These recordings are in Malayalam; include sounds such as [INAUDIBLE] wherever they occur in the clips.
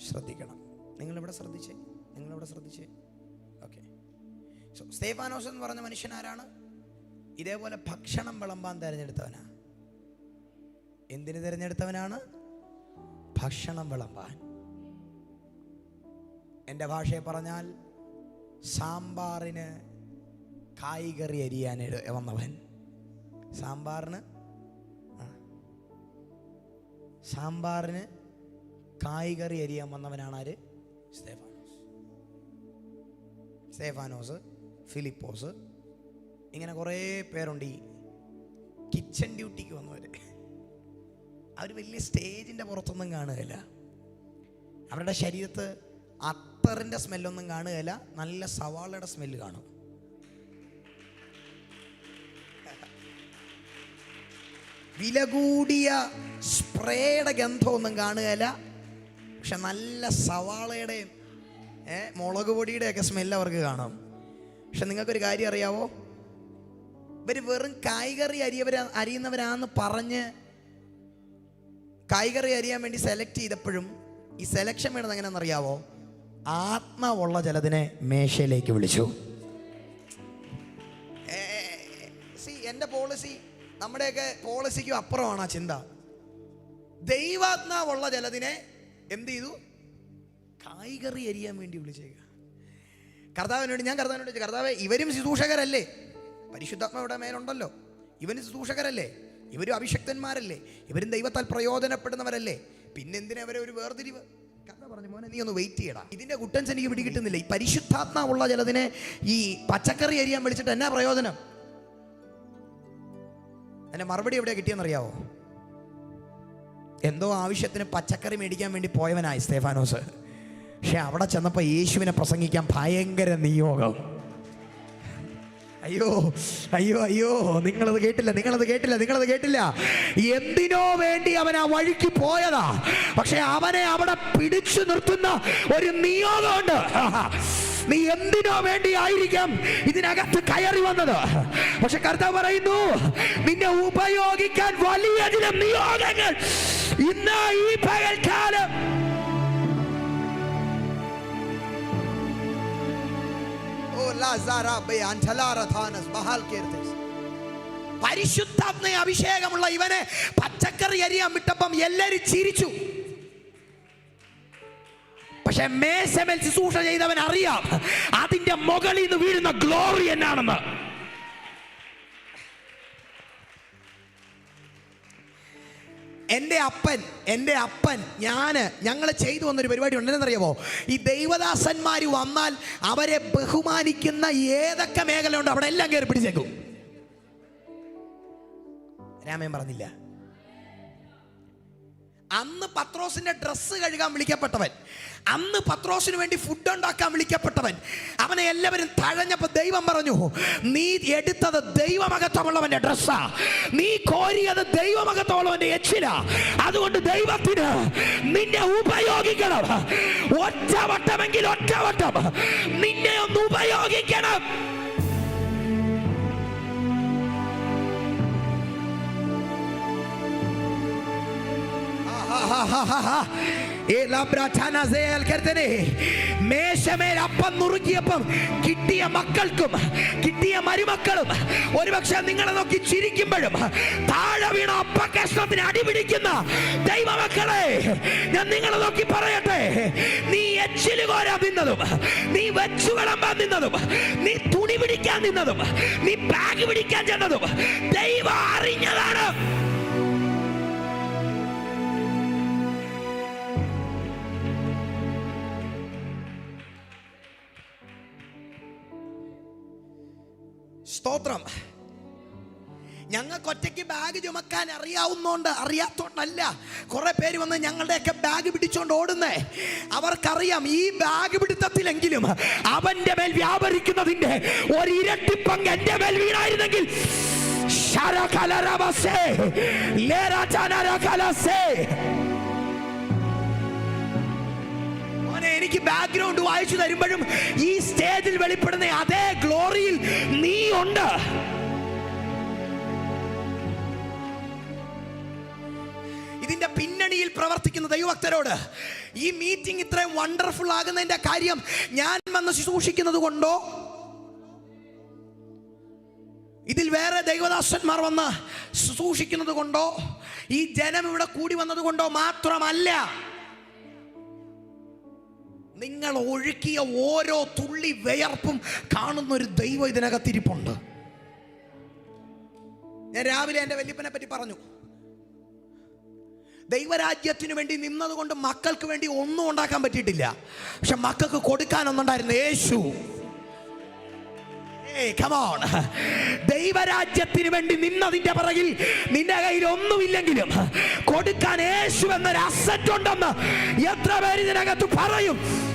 ശ്രദ്ധിക്കണം. നിങ്ങളിവിടെ ശ്രദ്ധിച്ചേ? നിങ്ങളിവിടെ ശ്രദ്ധിച്ചേ? ഓക്കെ സോ സ്തേഫാനോസ് എന്ന് പറഞ്ഞ മനുഷ്യൻ ആരാണ്? ഇതേപോലെ ഭക്ഷണം വിളമ്പാൻ തിരഞ്ഞെടുത്തവനാ. എന്തിന് തിരഞ്ഞെടുത്തവനാണ്? ഭക്ഷണം വിളമ്പാൻ. എന്റെ ഭാഷയെ പറഞ്ഞാൽ സാമ്പാറിന് കായ്കറി അരിയാൻ വന്നവൻ. സാമ്പാറിന്. സാമ്പാറിന് കായ്കറി അരിയാൻ വന്നവനാണ് ആര്? സ്തേഫാനോസ്. സ്തേഫാനോസ് ഫിലിപ്പോസ് ഇങ്ങനെ കുറേ പേരുണ്ട് ഈ കിച്ചൺ ഡ്യൂട്ടിക്ക് വന്നവർ അവർ വലിയ സ്റ്റേജിന്റെ പുറത്തൊന്നും കാണുകയില്ല. അവരുടെ ശരീരത്ത് അത്തറിന്റെ സ്മെല്ലൊന്നും കാണുകയില്ല. നല്ല സവാളയുടെ സ്മെല്ല് കാണും. വില കൂടിയ സ്പ്രേയുടെ ഗന്ധമൊന്നും കാണുകയില്ല. പക്ഷെ നല്ല സവാളയുടെയും മുളക് പൊടിയുടെയൊക്കെ സ്മെല്ല് അവർക്ക് കാണാം. പക്ഷെ നിങ്ങൾക്കൊരു കാര്യം അറിയാവോ? ഇവർ വെറും കായ്കറി അരിയവർ അരിയുന്നവരാന്ന് പറഞ്ഞ് കായ്കറി അരിയാൻ വേണ്ടി സെലക്ട് ചെയ്തപ്പോഴും ഈ സെലക്ഷൻ വേണത് എങ്ങനെയാണെന്നറിയാവോ ആത്മാവുള്ള ചിലതിനെ മേശയിലേക്ക് വിളിച്ചു. സി എന്റെ പോളിസി നമ്മുടെയൊക്കെ പോളിസിക്കും അപ്പുറമാണ് ആ ചിന്ത. ദൈവാത്മാവുള്ള ചിലതിനെ എന്ത് ചെയ്തു? കായ്കറി അരിയാൻ വേണ്ടി വിളിച്ചേക്കുക കർത്താവിനോട് ഞാൻ കർത്താവിനോട് ചോദിച്ചു കർത്താവ് ഇവരും ശുശ്രൂഷകരല്ലേ? പരിശുദ്ധാത്മാവിടെ മേലുണ്ടല്ലോ. ഇവനും ശുശ്രൂഷകരല്ലേ? ഇവരും അഭിഷക്തന്മാരല്ലേ? ഇവരും ദൈവത്താൽ പ്രയോജനപ്പെടുന്നവരല്ലേ? പിന്നെന്തിനാ അവരെ ഒരു വേർതിരിവ്? കഥ പറഞ്ഞു മോനെ നീ ഒന്ന് വെയിറ്റ് ചെയ്യടാ. ഇതിന്റെ കുട്ടൻസ് എനിക്ക് പിടികിട്ടുന്നില്ല. ഈ പരിശുദ്ധാത്മാവുള്ള ചിലതിനെ ഈ പച്ചക്കറി അരിയാൻ വിളിച്ചിട്ട് എന്നാ പ്രയോജനം? അതിന്റെ മറുപടി എവിടെയാ കിട്ടിയെന്നറിയാവോ? എന്തോ ആവശ്യത്തിന് പച്ചക്കറി മേടിക്കാൻ വേണ്ടി പോയവനായി സ്തേഫാനോസ്. പക്ഷെ അവിടെ ചെന്നപ്പോൾ യേശുവിനെ പ്രസംഗിക്കാൻ ഭയങ്കര നിയോഗം. അയ്യോ അയ്യോ അയ്യോ നിങ്ങളത് കേട്ടില്ല നിങ്ങളത് കേട്ടില്ല നിങ്ങളത് കേട്ടില്ല. എന്തിനോ വേണ്ടി അവൻ ആ വഴിക്ക് പോയതാ. പക്ഷെ അവനെ അവിടെ പിടിച്ചു നിർത്തുന്ന ഒരു നിയോഗമുണ്ട്. നീ എന്തിനോ വേണ്ടി ആയിരിക്കാം ഇതിനകത്ത് കയറി വന്നത്. പക്ഷെ കർത്താവ് പറയുന്നു നിന്നെ ഉപയോഗിക്കാൻ വലിയ ചില നിയോഗങ്ങൾ ഇന്ന് ഈ പകൽക്കാലം. പരിശുദ്ധാത്മ അഭിഷേകമുള്ള ഇവനെ പച്ചക്കറി അരിയാൻ വിട്ടപ്പം എല്ലാരും ചിരിച്ചു. പക്ഷെ മേശമേൽ ശുശ്രൂഷ ചെയ്തവൻ അറിയാം അതിന്റെ മുകളിൽ നിന്ന് വീഴുന്ന ഗ്ലോറി എന്നാണെന്ന്. എന്റെ അപ്പൻ എന്റെ അപ്പൻ ഞാൻ ഞങ്ങൾ ചെയ്തു വന്നൊരു പരിപാടി ഉണ്ടെന്നറിയാമോ ഈ ദൈവദാസന്മാർ വന്നാൽ അവരെ ബഹുമാനിക്കുന്ന ഏതൊക്കെ മേഖല ഉണ്ടോ അവിടെ എല്ലാം കയറി പിടിച്ചേക്കും. രാമൻ പറഞ്ഞില്ല. അന്ന് പത്രോസിന്റെ ഡ്രസ്സ് കഴുകാൻ വിളിക്കപ്പെട്ടവൻ. അന്ന് പത്രോസിന് വേണ്ടി ഫുഡ് ഉണ്ടാക്കാൻ വിളിക്കപ്പെട്ടവൻ. അവനെ എല്ലാവരും തഴഞ്ഞപ്പോ ദൈവം പറഞ്ഞു നീ എടുത്തത് ദൈവമകത്തമുള്ളവന്റെ ഡ്രസ്സാ നീ കോരിയത് ദൈവമകത്തമുള്ളവന്റെ എച്ചിലാ അതുകൊണ്ട് ദൈവത്തിന് നിന്നെ ഉപയോഗിക്കണം. ഒറ്റവട്ടമെങ്കിൽ ഒറ്റവട്ടം. നിന്നെ ഒന്ന് ഉപയോഗിക്കണം. [LAUGHS] മേശമേൽ അപ്പം നുറുക്കിയപ്പം കിട്ടിയ മക്കൾക്കും കിട്ടിയ മരുമക്കളും ഒരുപക്ഷെ നിങ്ങളെ നോക്കി ചിരിക്കുമ്പോഴും താഴെ വീണ അപ്പകഷ്ണത്തിന് അടിപിടിക്കുന്ന ദൈവമക്കളെ ഞാൻ നിങ്ങളെ നോക്കി പറയട്ടെ. നീ എച്ചിൽ കോരാൻ നിന്നതും നീ വെച്ചു വിളമ്പാൻ നിന്നതും നീ തുണി പിടിക്കാൻ നിന്നതും നീ ബാഗ് പിടിക്കാൻ ചെന്നതും ദൈവം അറിഞ്ഞതാണ്. സ്തോത്രം. ഞങ്ങൾക്ക് ഒറ്റയ്ക്ക് ബാഗ് ചുമക്കാൻ അറിയാവുന്നോണ്ട് അറിയാത്തോണ്ടല്ല. കുറെ പേര് വന്ന് ഞങ്ങളുടെയൊക്കെ ബാഗ് പിടിച്ചോണ്ട് ഓടുന്നേ. അവർക്കറിയാം ഈ ബാഗ് പിടുത്തത്തിലെങ്കിലും അവന്റെ മേൽ വ്യാപരിക്കുന്നതിന്റെ ഒരു പങ്ക് എന്റെ മേൽ വീണായിരുന്നെങ്കിൽ. ശരകലരവസേ, ലേരാചാനരകലസേ. എനിക്ക് ബാക്ക്ഗ്രൗണ്ട് വായിച്ചു തരുമ്പോഴും ഈ സ്റ്റേജിൽ വെളിപ്പെടുന്ന അതേ ഗ്ലോറിയിൽ നീ ഉണ്ട്. ഇതിന്റെ പിന്നണിയിൽ പ്രവർത്തിക്കുന്ന ദൈവഭക്തരോട് ഈ മീറ്റിംഗ് ഇത്രയും വണ്ടർഫുൾ ആകുന്നതിന്റെ കാര്യം ഞാൻ വന്ന് ശുശ്രൂഷിക്കുന്നത് കൊണ്ടോ? ഇതിൽ വേറെ ദൈവദാസന്മാർ വന്ന് ശുശ്രൂഷിക്കുന്നത് കൊണ്ടോ? ഈ ജനം ഇവിടെ കൂടി വന്നത് കൊണ്ടോ മാത്രമല്ല. നിങ്ങൾ ഒഴുക്കിയ ഓരോ തുള്ളി വിയർപ്പും കാണുന്ന ഒരു ദൈവം ഇതിനകത്തിരിപ്പുണ്ട്. ഞാൻ രാവിലെ എന്റെ വല്യപ്പനെ പറ്റി പറഞ്ഞു. ദൈവരാജ്യത്തിനു വേണ്ടി നിന്നതുകൊണ്ട് മക്കൾക്ക് വേണ്ടി ഒന്നും ഉണ്ടാക്കാൻ പറ്റിയിട്ടില്ല. പക്ഷെ മക്കൾക്ക് കൊടുക്കാനൊന്നുണ്ടായിരുന്നു. യേശു. ദൈവരാജ്യത്തിന് വേണ്ടി നിന്നതിന്റെ പിറകിൽ നിന്റെ കയ്യിൽ ഒന്നുമില്ലെങ്കിലും കൊടുക്കാൻ യേശു എന്നൊരു അസറ്റ് ഉണ്ടെന്ന് എത്ര പേര് ഇതിനകത്ത് പറയും.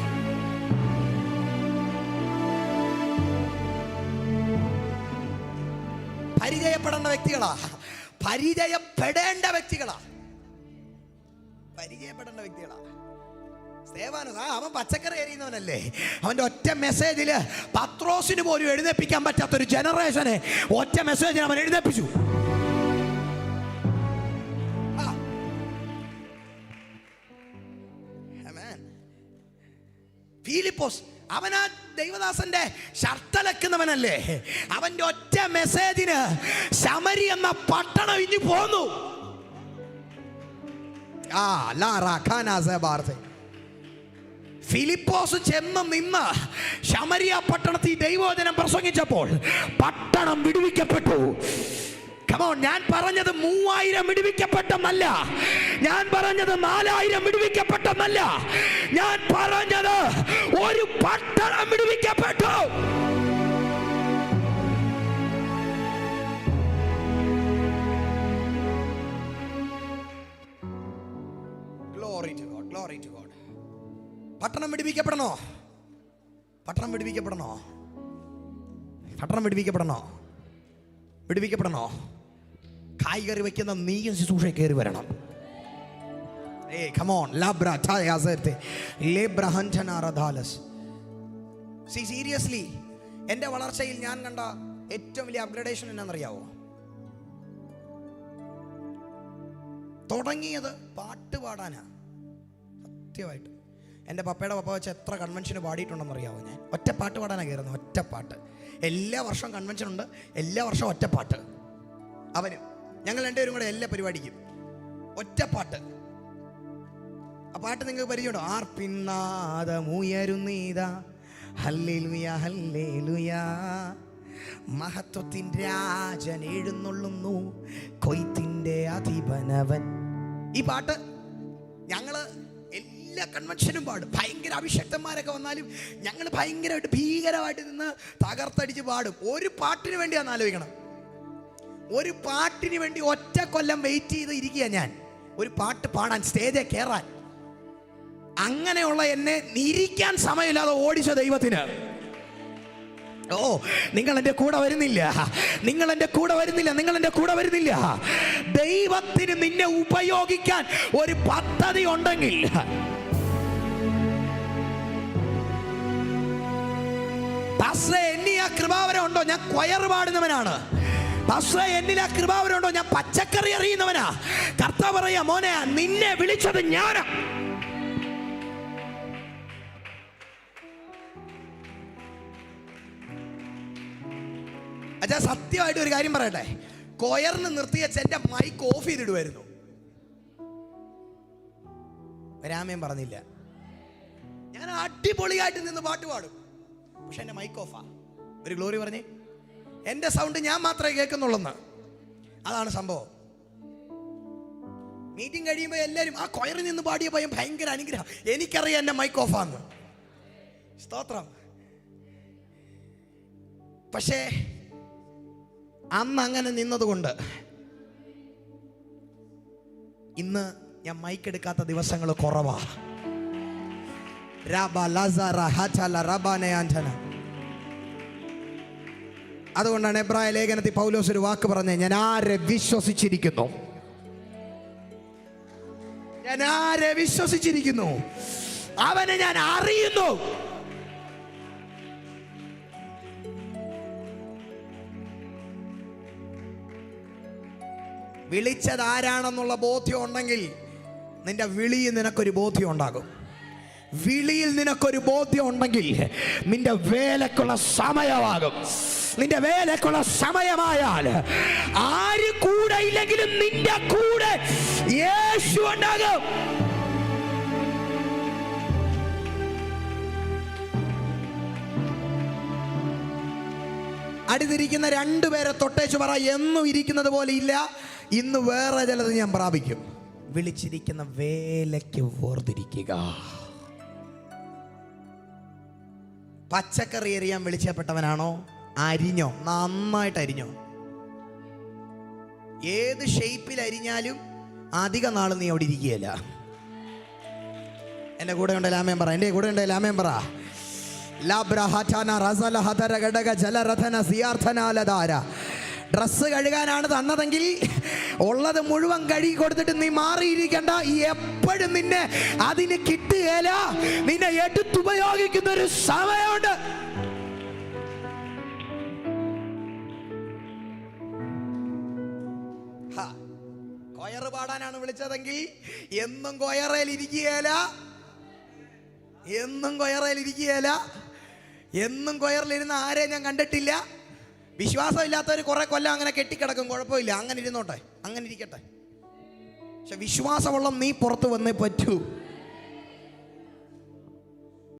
പരിചയപ്പെടേണ്ട വ്യക്തികളാ. പരിചയപ്പെടേണ്ട വ്യക്തികളാ. പരിചയപ്പെടേണ്ട വ്യക്തികളാ. അവൻ പച്ചക്കറി എറിയുന്നവനല്ലേ. അവന്റെ ഒറ്റ മെസ്സേജിൽ പത്രോസിന് പോലും എഴുന്നേപ്പിക്കാൻ പറ്റാത്ത ഒരു ജനറേഷനെ ഒറ്റ മെസ്സേജിന് അവൻ എഴുന്നേപ്പിച്ചു ഫിലിപ്പോസ് അവനാ ദൈവദാസന്റെ ഷർട്ടലക്കുന്നവനല്ലേ അവന്റെ ഒറ്റ മെസ്സേജിന് ശമരി എന്ന പട്ടണം ഇനി പോന്നു. ആ ഫിലിപ്പോസ് ചെന്ന് നിന്ന് ശമരിയ പട്ടണത്തിൽ ദൈവോചനം പ്രസംഗിച്ചപ്പോൾ പട്ടണം വിടുവിക്കപ്പെട്ടു. കമോൺ ഞാൻ പറഞ്ഞത് മൂവായിരം വിടുവിക്കപ്പെട്ടെന്നല്ല ഞാൻ പറഞ്ഞത് നാലായിരം വിടുവിക്കപ്പെട്ടെന്നല്ല ഞാൻ പറഞ്ഞത് ഒരു പട്ടണം വിടുവിക്കപ്പെട്ടു പട്ടണം വിടിപ്പിക്കപ്പെടണോ പട്ടണം വിടുവിക്കപ്പെടണോ പട്ടണം വിടുവിക്കപ്പെടണോ പട്ടണം വിടുവിക്കപ്പെടണോ കറി വെക്കുന്ന നീയും ശുശ്രൂഷ കയറി വരണം. ഏ കമോൺ സീരിയസ്ലി എന്റെ വളർച്ചയിൽ ഞാൻ കണ്ട ഏറ്റവും വലിയ അപ്ഗ്രഡേഷൻ എന്നാണെന്നറിയാവോ? തുടങ്ങിയത് പാട്ട് പാടാനാ. സത്യമായിട്ട്. എന്റെ പപ്പയുടെ പപ്പ വെച്ച് എത്ര കൺവെൻഷന് പാടിയിട്ടുണ്ടെന്ന് അറിയാവോ ഞാൻ? ഒറ്റ പാട്ട് പാടാനാണ് കയറുന്നത് ഒറ്റ പാട്ട്. എല്ലാ വർഷവും കൺവെൻഷൻ ഉണ്ട് എല്ലാ വർഷവും ഒറ്റ പാട്ട്. അവനും ഞങ്ങൾ രണ്ടുപേരും കൂടെ എല്ലാ പരിപാടിക്കും. ഒറ്റ പാട്ട്. ആ പാട്ട് നിങ്ങൾക്ക് പരിചയമുണ്ടോ? ആർ പിന്നാദമുയരുന്നീതാ ഹല്ലേലൂയ ഹല്ലേലൂയ. മഹത്വത്തിൻ രാജൻ എഴുന്നള്ളുന്നു കൊയ്ത്തിന്റെ അധിപനവൻ. ഈ പാട്ട് ഞങ്ങൾ എല്ലാ കൺവെൻഷനും പാടും. ഭയങ്കര അഭിഷക്തന്മാരൊക്കെ വന്നാലും ഞങ്ങൾ ഭയങ്കരമായിട്ട് ഭീകരമായിട്ട് നിന്ന് തകർത്തടിച്ച് പാടും. ഒരു പാട്ടിന് വേണ്ടിയാന്ന് ആലോചിക്കണം. ഒരു പാട്ടിന് വേണ്ടി ഒറ്റ കൊല്ലം വെയിറ്റ് ചെയ്ത് ഇരിക്കുക ഞാൻ. ഒരു പാട്ട് പാടാൻ സ്റ്റേജിൽ കയറാൻ അങ്ങനെയുള്ള എന്നെ ഇരിക്കാൻ സമയമില്ലാതെ ഓടിച്ച ദൈവത്തിന്. ഓ നിങ്ങൾ എന്റെ കൂടെ വരുന്നില്ല. നിങ്ങൾ എന്റെ കൂടെ വരുന്നില്ല നിങ്ങൾ എന്റെ കൂടെ വരുന്നില്ല. ദൈവത്തിന് നിന്നെ ഉപയോഗിക്കാൻ ഒരു പദ്ധതി ഉണ്ടെങ്കിൽ. കൃപാവരം ഉണ്ടോ? ഞാൻ കൊയർ പാടുന്നവനാണ്. എന്നിൽ ആ കൃപാവരുണ്ടോ? ഞാൻ പച്ചക്കറി അറിയുന്നവനാ. കർത്താവ് പറയാ മോനെ നിന്നെ വിളിച്ചത് ഞാനാ. അച്ഛാ സത്യമായിട്ട് ഒരു കാര്യം പറയട്ടെ. കൊയറിന് നിർത്തിയ എന്റെ മൈക്ക് ഓഫ് ചെയ്തിടുമായിരുന്നു രാമൻ പറഞ്ഞില്ല. ഞാൻ അടിപൊളിയായിട്ട് നിന്ന് പാട്ട് പാടും. പക്ഷെ എന്റെ മൈക്ക് ഓഫാ ഒരു ഗ്ലോറി പറഞ്ഞേ. എന്റെ സൗണ്ട് ഞാൻ മാത്രമേ കേൾക്കുന്നുള്ളെന്ന്. അതാണ് സംഭവം. മീറ്റിംഗ് കഴിയുമ്പോൾ എല്ലാവരും ആ കൊയറിൽ നിന്ന് പാടിയ പയ്യൻ ഭയങ്കര അനുഗ്രഹം. എനിക്കറിയാം എന്റെ മൈക്ക് ഓഫാന്ന് സ്തോത്രം. പക്ഷേ അന്ന് അങ്ങനെ നിന്നതുകൊണ്ട് ഇന്ന് ഞാൻ മൈക്ക് എടുക്കാത്ത ദിവസങ്ങൾ കുറവാ. രാബ ലസറ ഹചല റബാനെ ആന്റന അതുകൊണ്ടാണ് എബ്രായ ലേഖനത്തിൽ പൗലോസ് ഒരു വാക്ക് പറഞ്ഞത് ഞാൻ ആരെ വിശ്വസിച്ചിരിക്കുന്നു? ഞാൻ ആരെ വിശ്വസിച്ചിരിക്കുന്നു? അവനെ ഞാൻ അറിയുന്നു. വിളിച്ചത് ആരാണെന്നുള്ള ബോധ്യം ഉണ്ടെങ്കിൽ നിന്റെ വിളിയും നിനക്കൊരു ബോധ്യം ഉണ്ടാകും. വിളിയിൽ നിനക്കൊരു ബോധ്യം ഉണ്ടെങ്കിൽ നിന്റെ വേലക്കുള്ള സമയമാകും. നിന്റെ വേലക്കുള്ള സമയമായാൽ ആര് കൂടെ ഇല്ലെങ്കിലും നിന്റെ കൂടെ യേശു ഉണ്ടാകും. അടിതിരിക്കുന്ന രണ്ടുപേരെ തൊട്ടേച്ച് പറ എന്നും ഇരിക്കുന്നത് പോലെ ഇല്ല. ഇന്ന് വേറെ ചിലത് ഞാൻ പ്രാപിക്കും. വിളിച്ചിരിക്കുന്ന വേലയ്ക്ക് വേർതിരിക്കുക. പച്ചക്കറി എറിയാൻ വിളിച്ചപ്പെട്ടവനാണോ? അരിഞ്ഞോ? നന്നായിട്ട് അരിഞ്ഞോ ഏത് ഷേപ്പിൽ അരിഞ്ഞാലും അധിക നാൾ നീ അവിടെ ഇരിക്കുകയല്ല. എന്റെ കൂടെ ഉണ്ട് ലാമയം പറ. എന്റെ കൂടെ ഉണ്ട് ലാമയം പറ. ഡ്രസ്സ് കഴുകാനാണ് തന്നതെങ്കിൽ ഉള്ളത് മുഴുവൻ കഴുകി കൊടുത്തിട്ട് നീ മാറിയിരിക്കണ്ട. എപ്പോഴും നിന്നെ അതിന് കിട്ടുകയില്ല. നിന്നെ എടുത്തുപയോഗിക്കുന്ന ഒരു സമയമുണ്ട്. കൊയറ് പാടാനാണ് വിളിച്ചതെങ്കിൽ എന്നും കൊയറയിൽ ഇരിക്കുകയില്ല. എന്നും കൊയറയിൽ ഇരിക്കുകയില്ല. എന്നും കൊയറിലിരുന്ന ആരെയും ഞാൻ കണ്ടിട്ടില്ല. വിശ്വാസമില്ലാത്തവർ കുറെ കൊല്ലം അങ്ങനെ കെട്ടിക്കിടക്കും. കുഴപ്പമില്ല. അങ്ങനെ ഇരുന്നോട്ടെ. അങ്ങനെ ഇരിക്കട്ടെ. പക്ഷെ വിശ്വാസമുള്ള നീ പുറത്ത് വന്നേ പറ്റൂ.